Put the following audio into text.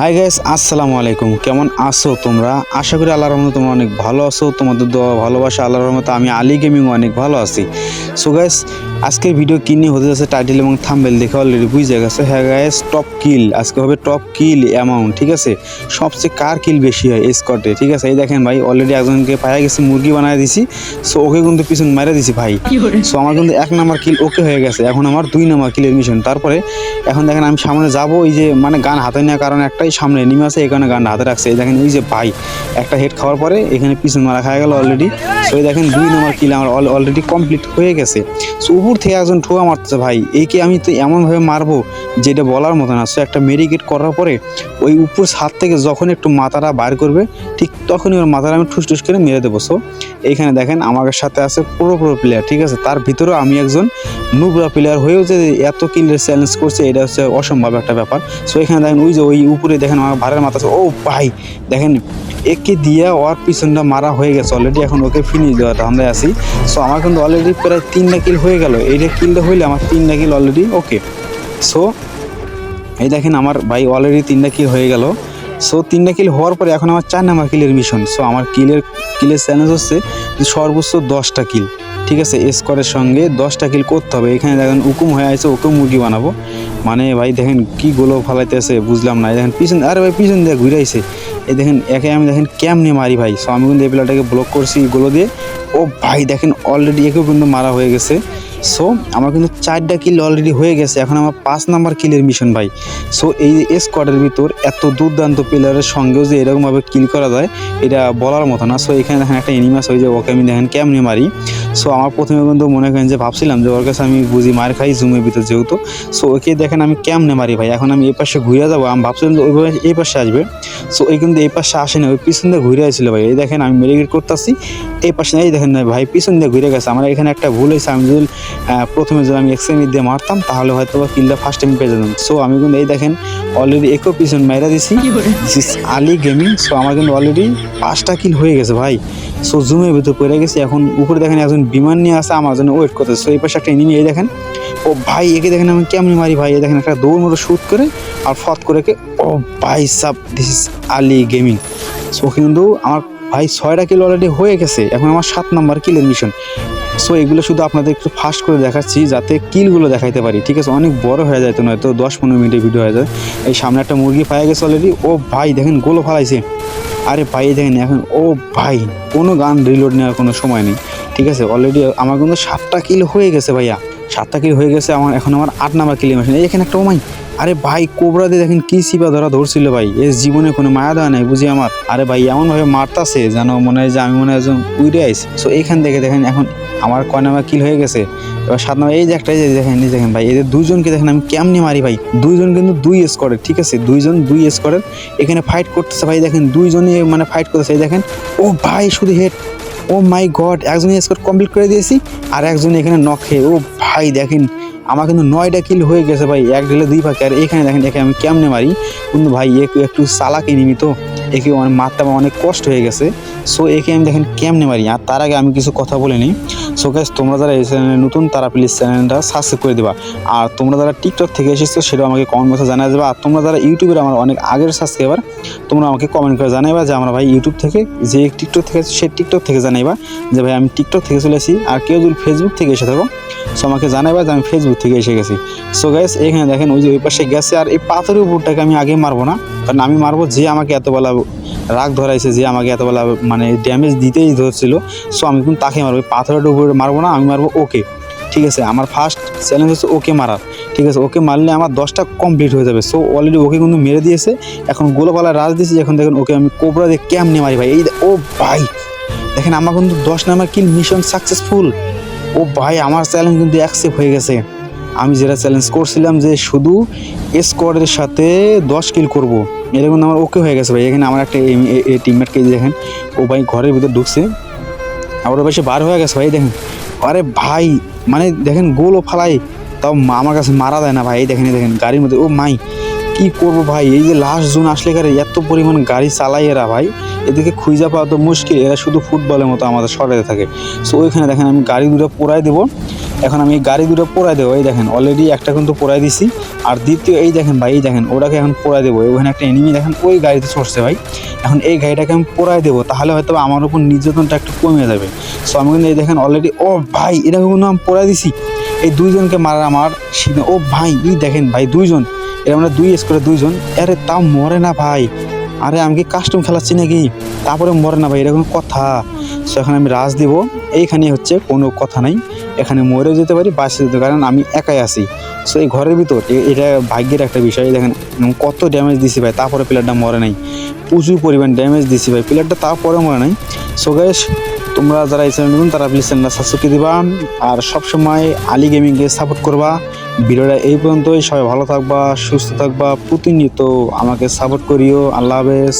Hi guys আসসালামু আলাইকুম। কেমন আছো তোমরা? আশা করি আল্লাহর রহমতে তোমরা অনেক ভালো আছো তোমাদের দোয়া ভালোবাসা আল্লাহর রহমতে আমি আলী গেমিং অনেক ভালো আছি। সো গাইস আজকের ভিডিও কি নিয়ে হতে যাচ্ছে টাইটেল এবং থাম্বেল দেখে অলরেডি বুঝে গেছে। হ্যাঁ গাইস টপ কিল আজকে হবে টপ কিল অ্যামাউন্ট ঠিক আছে? সবচেয়ে কার কিল বেশি হয় স্কটে ঠিক আছে? এই দেখেন ভাই অলরেডি একজনকে পাওয়া গেছে মুরগি বানায় দিছি। সো ওকে কিন্তু পিছন মেরে দিছি ভাই। সো আমার কিন্তু এক নাম্বার কিল ওকে হয়ে গেছে। এখন আমার দুই নাম্বার কিলের মিশন তারপরে এখন দেখেন আমি সামনে যাব ওই যে মানে গান হাতে নেওয়ার কারণে একটাই সামনে নেমে এই কারণে গানটা হাতে রাখছে। এই দেখেন এই যে ভাই, একটা হেড খাওয়ার পরে এখানে পিছন মারা খাওয়া গেল অলরেডি সো এই দেখেন দুই নম্বর কিল আমার অলরেডি কমপ্লিট হয়ে গেছে। সো উপর থেকে একজন ঠোয়া মারতেছে ভাই। একে আমি তো এমনভাবে মারবো যেটা বলার মতো না। সো একটা মেডিকেট করার পরে ওই উপর ছাদ থেকে যখন একটু মাথাটা বার করবে, ঠিক তখনই ওর মাথাটা আমি ঠুস ঠুস করে মেরে দেবো। সো এইখানে দেখেন আমার সাথে আছে পুরো পুরো প্লেয়ার ঠিক আছে? তার ভিতরেও আমি একজন নুবরা প্লেয়ার হয়েও যে এত কিলের চ্যালেঞ্জ করছে, এটা হচ্ছে অসম্ভব একটা ব্যাপার। সো এখানে দেখেন ওই যে ওই উপরে দেখেন আমার ভাড়ের মাথা ও ভাই, দেখেন, একে দিয়ে ওর পিছনটা মারা হয়ে গেছে অলরেডি এখন ওকে ফিনিশ দেওয়ার ধান্দায় আছি। সো আমার কিন্তু অলরেডি প্রায় তিনটা কিল হয়ে গেল। এইটা কিলটা হইলে আমার তিনটা কিল অলরেডি ওকে সো এই দেখেন আমার ভাই অলরেডি তিনটা কিল হয়ে গেল। সো তিনটা কিল হওয়ার পরে এখন আমার চার নাম্বার কিলের মিশন সো আমার কিলের কিলের চ্যালেঞ্জ হচ্ছে সর্বোচ্চ দশটা কিল ঠিক আছে স্কোয়ারের সঙ্গে দশটা কিল করতে হবে। এখানে দেখেন হুকুম হয়ে আছে ওকে মুরগি বানাবো। মানে ভাই দেখেন কি গোলো ফালাইতেছে, বুঝলাম না। দেখেন পিছন আরে ভাই, পিছন দিয়ে ঘুরে আইছে। এই দেখেন, একে আমি দেখেন কেমনে মারি ভাই। সো আমি কিন্তু এই প্লেয়ারটাকে ব্লক করছি গোলো দিয়ে। ও ভাই, দেখেন অলরেডি একেও কিন্তু মারা হয়ে গেছে। সো আমার কিন্তু চারটা কিল অলরেডি হয়ে গেছে। এখন আমার পাঁচ নাম্বার কিলের মিশন ভাই। সো এই স্কোয়াডের ভিতর এত দুর্দান্ত প্লেয়ারের সঙ্গেও যে এরকমভাবে কিল করা যায়, এটা বলার মতো না। সো এখানে দেখেন একটা এনিমাস হয়ে যায়, ওকে আমি দেখেন কেমনে মারি। সো আমার প্রথমে কিন্তু মনে করেন যে ভাবছিলাম যে ওর কাছে আমি বুঝি মার খাই জুমের ভিতর যেহেতু। সো ওকে দেখেন আমি কেমনে মারি ভাই। এখন আমি এই পাশে ঘুরে যাব। আমি ভাবছিলাম যে ওইভাবে এই পাশে আসবে। সো ওই কিন্তু এই পাশে আসেনি ওই পিছন দিয়ে ঘুরে আসছিল ভাই। এই দেখেন আমি মেডিকেট করতেছি। এই পাশে, এই দেখেন না ভাই, পিছন দিয়ে ঘুরে গেছে। আমার এখানে একটা ভুল হয়েছে। আমি যদি প্রথমে যদি আমি এক্সএমই দিয়ে মারতাম তাহলে হয়তো বা কিলটা ফার্স্ট টাইম পেয়ে যেতাম। সো আমি কিন্তু এই দেখেন অলরেডি একো পিছন মাইরা দিছি। This is Ali gaming so আমার কিন্তু অলরেডি পাঁচটা কিল হয়ে গেছে ভাই। সো জুমের ভিতর পড়ে গেছি। এখন উপরে দেখেন একজন বিমান নিয়ে আসে আমার জন্য ওয়েট করতে সো এই পাশে একটা এনিমি এই দেখেন। ও ভাই একে দেখেন আমি কেমনি মারি ভাই? এই দেখেন একটা দৌড় মতো শ্যুট করে আর ফত করে কে ও ভাই sub this is Ali gaming so কিন্তু আমার ভাই ছয়টা কিল অলরেডি হয়ে গেছে। এখন আমার সাত নাম্বার কিলের মিশন সো এগুলো শুধু আপনাদের একটু ফাস্ট করে দেখাচ্ছি, যাতে কিলগুলো দেখাইতে পারি, ঠিক আছে? অনেক বড় হয়ে যায় তো নয়তো দশ পনেরো মিনিটের ভিডিও হয়ে যায়। এই সামনে একটা মুরগি পাওয়া গেছে অলরেডি ও ভাই, দেখেন গোলো ফালাইছে। আরে ভাই, দেখেন, এখন, ও ভাই, কোনো গান রিলোড নেওয়ার কোনো সময় নেই, ঠিক আছে? অলরেডি আমার কিন্তু সাতটা কিল হয়ে গেছে ভাইয়া। সাতটা কিল হয়ে গেছে আমার, এখন আমার আট নাম্বার কিল মেশিন এখানে একটা ওমাই আরে ভাই, কোবরা দিয়ে দেখেন কি সিপা ধরা ধরছিল ভাই। এর জীবনে কোনো মায়া দেওয়া নাই, বুঝি আমার। আরে ভাই, এমনভাবে মারতাছে যেন মনে হয় যে আমি মনে হয় একজন উইডে আইস। সো এইখান থেকে দেখেন এখন আমার কয় নাম্বার কিল হয়ে গেছে। এবার সাত নাম্বার, এই যে একটা যে দেখেন, এই দেখেন ভাই এদের দুইজনকে দেখেন আমি কেমনি মারি ভাই। দুইজন কিন্তু দুই স্কোয়ারের ঠিক আছে? দুইজন দুই স্কোয়ারের এখানে ফাইট করতেছে ভাই, দেখেন দুইজনই মানে ফাইট করতেছে দেখেন। ও ভাই, শুধু হেড ও মাই গড একজন স্কোর কমপ্লিট করে দিয়েছি, আর একজন এখানে নখে ও ভাই দেখেন আমার কিন্তু নয়টা কিল হয়ে গেছে ভাই, এক ঢেলে দুই ফাঁকে আর এখানে দেখেন, একে আমি কেমনে মারি? কিন্তু ভাই একটু একটু চালাক এনিমি তো? একে অনেক মারতে আমার অনেক কষ্ট হয়ে গেছে। সো একে আমি দেখেন কেমনে মারি? আর তার আগে আমি কিছু কথা বলে নিই। সো গ্যাস তোমরা যারা এই চ্যানেলে নতুন, তারা প্লিজ চ্যানেলটা সাবস্ক্রাইব করে দেবা। আর তোমরা যারা টিকটক থেকে এসেছ, সেটাও আমাকে কমেন্ট বক্সে জানাই দেবা। আর তোমরা যারা ইউটিউবের আমার অনেক আগের সাবস্ক্রাইবার তোমরা আমাকে কমেন্ট করে জানাইবা যে আমরা ভাই ইউটিউব থেকে যে টিকটক থেকে সেই টিকটক থেকে জানাইবা যে ভাই, আমি টিকটক থেকে চলে আসি। আর কেউ যদি ফেসবুক থেকে এসে থাকো সো আমাকে জানাইবা যে আমি ফেসবুক থেকে এসে গেছি। সো গ্যাস এখানে দেখেন ওই যে ওই পাশে গেছে আর এই পাথরের উপরটাকে আমি আগে মারবো না। কারণ আমি মারবো যে আমাকে এত বেলা রাগ ধরাইছে, যে আমাকে এত বেলা মানে ড্যামেজ দিতেই ধরছিল। সো আমি কিন্তু তাকে মারবো। পাথরের উপরে মারবো না, আমি মারবো ওকে। ঠিক আছে, আমার ফার্স্ট চ্যালেঞ্জ হচ্ছে ওকে মারার। ঠিক আছে, ওকে মারলে আমার দশটা কমপ্লিট হয়ে যাবে। সো অলরেডি ওকে কিন্তু মেরে দিয়েছে। এখন গোলপালা রাজ দিয়েছে, এখন দেখেন ওকে আমি কোবরা দিয়ে কেমনে মারি ভাই? এই ও ভাই! দেখেন, আমার কিন্তু দশ নাম্বার কিল মিশন সাকসেসফুল ও ভাই, আমার চ্যালেঞ্জ কিন্তু অ্যাকসেপ্ট হয়ে গেছে। আমি যেটা চ্যালেঞ্জ করছিলাম যে শুধু স্কোয়াডের সাথে দশ কিল করব। এটা কিন্তু আমার ওকে হয়ে গেছে ভাই। এখানে আমার একটা টিমমেটকে দেখেন, ও ভাই ঘরের ভিতর ঢুকছে। আবার বেশি বার হয়ে গেছে ভাই, দেখেন। আরে ভাই মানে দেখেন গোলও ফালাই, তাও আমার কাছে মারা দেয় না ভাই। এই দেখেন দেখেন, গাড়ির মধ্যে, ও মাই, কি করব ভাই? এই যে লাস্ট জুন আসলে এত পরিমাণ গাড়ি চালাই এরা ভাই। এদিকে খুঁজা পাওয়া তো মুশকিল, এরা শুধু ফুটবলের মতো আমাদের সরাতে থাকে। সো ওইখানে দেখেন আমি গাড়ি দুটো পোড়াই দেবো। এখন আমি গাড়ি দুটো পোড়াই দেবো, এই দেখেন অলরেডি একটা কিন্তু পোড়াই দিছি। আর দ্বিতীয়, এই দেখেন ভাই, এই দেখেন, ওটাকে এখন পোড়াই দেবো। ওখানে একটা এনিমি দেখেন, ওই গাড়িতে চড়ছে ভাই। এখন এই গাড়িটাকে আমি পোড়াই দেবো, তাহলে হয়তো আমার উপর নির্যাতনটা একটু কমে যাবে। সো আমি কিন্তু এই দেখেন অলরেডি ও ভাই এটা কিন্তু আমি পোড়াই দিছি। এই দুইজনকে মারার আমার ও ভাই, এই দেখেন ভাই, দুইজন। এরা আমরা দুই স্কোরে দুইজন। আরে তাও মরে না ভাই। আরে আমি কি কাস্টম খেলাচ্ছি নাকি তারপরে মরে না ভাই, এরকম কথা। সো এখন আমি রাজ দিব। এইখানে হচ্ছে কোনো কথা নাই। এখানে মরেও যেতে পারি বাসে যেতে কারণ আমি একাই আছি। সো এই ঘরের ভিতর এটা ভাগ্যের একটা বিষয়। দেখেন কত ড্যামেজ দিছি ভাই, তারপরে প্লেয়ারটা মরে নাই। প্রচুর পরিমাণ ড্যামেজ দিছি ভাই প্লেয়ারটা তারপরে মরে নাই। সো গাইস তোমরা যারা এই চ্যানেল নতুন, তারা প্লিজ চ্যানেলটা সাবস্ক্রাইব দিবা আর সবসময় আলী গেমিংকে সাপোর্ট করবা। ভিডিওটা এই পর্যন্তই। সবাই ভালো থাকবা, সুস্থ থাকবা, প্রতিনিয়ত আমাকে সাপোর্ট করিও। আল্লাহ হাফেজ।